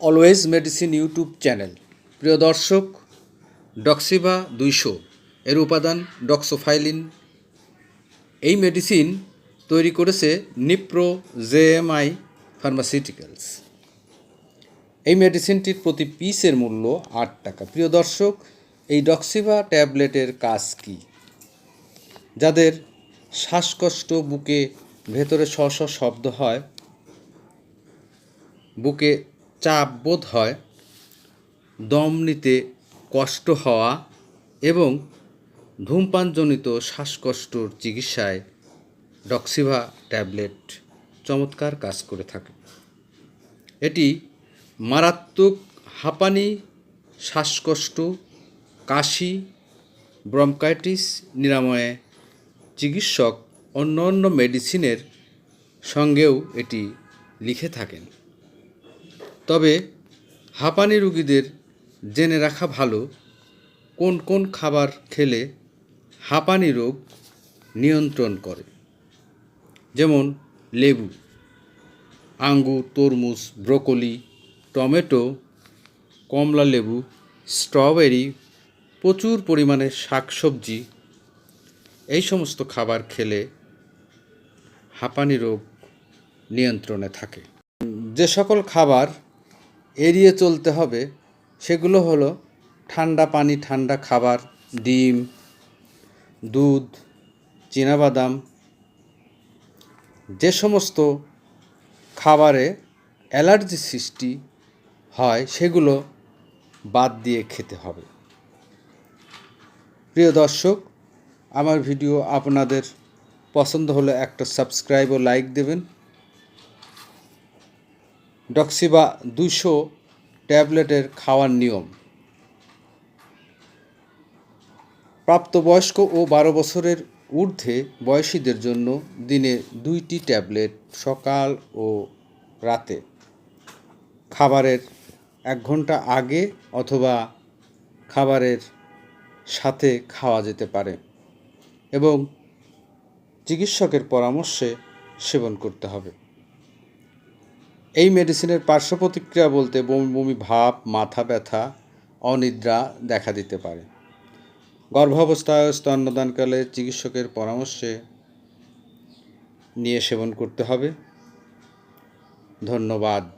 Always medicine YouTube channel. প্রিয় দর্শক Doxiva দুইশো এর উপাদান ডক্সোফাইলিন। এই মেডিসিন তৈরি করেছে নিপ্রো জেএমআই ফার্মাসিউটিক্যালস। এই মেডিসিনটির প্রতি পিসের মূল্য আট টাকা। প্রিয় দর্শক, এই ডক্সিভা ট্যাবলেটের কাজ কী? যাদের শ্বাসকষ্ট বুকে ভেতরে শ শব্দ হয়, বুকে চাপ বোধ হয়, দম নিতে কষ্ট হওয়া এবং ধূমপানজনিত শ্বাসকষ্টর চিকিৎসায় ডক্সিভা ট্যাবলেট চমৎকার কাজ করে থাকে। এটি মারাত্মক হাঁপানি, শ্বাসকষ্ট, কাশি, ব্রঙ্কাইটিস নিরাময়ে চিকিৎসক অন্য অন্য মেডিসিনের সঙ্গেও এটি লিখে থাকেন। তবে হাঁপানি রুগীদের জেনে রাখা ভালো, কোন কোন খাবার খেলে হাঁপানি রোগ নিয়ন্ত্রণ করে। যেমন লেবু, আঙ্গুর, তরমুজ, ব্রোকলি, টমেটো, কমলা লেবু, স্ট্রবেরি, প্রচুর পরিমাণে শাকসবজি, এই সমস্ত খাবার খেলে হাঁপানি রোগ নিয়ন্ত্রণে থাকে। যে সকল খাবার এড়িয়ে চলতে হবে, সেগুলো হলো ঠান্ডা পানি, ঠান্ডা খাবার, ডিম, দুধ, চীনাবাদাম, যে সমস্ত খাবারে অ্যালার্জি সৃষ্টি হয়, সেগুলো বাদ দিয়ে খেতে হবে। প্রিয় দর্শক, আমার ভিডিও আপনাদের পছন্দ হলে একটা সাবস্ক্রাইব ও লাইক দেবেন। ডক্সিবা দুশো ট্যাবলেটের খাওয়ার নিয়ম। প্রাপ্তবয়স্ক ও বারো বছরের ঊর্ধ্বে বয়সীদের জন্য দিনে দুইটি ট্যাবলেট সকাল ও রাতে। খাবারের এক ঘণ্টা আগে অথবা খাবারের সাথে খাওয়া যেতে পারে এবং চিকিৎসকের পরামর্শে সেবন করতে হবে। এই মেডিসিনের পার্শ্ব প্রতিক্রিয়া বলতে বমি বমি ভাব মাথা ব্যথা, অনিদ্রা দেখা দিতে পারে। গর্ভাবস্থায় স্তন্যদানকালে চিকিৎসকের পরামর্শে নিয়ে সেবন করতে হবে। ধন্যবাদ।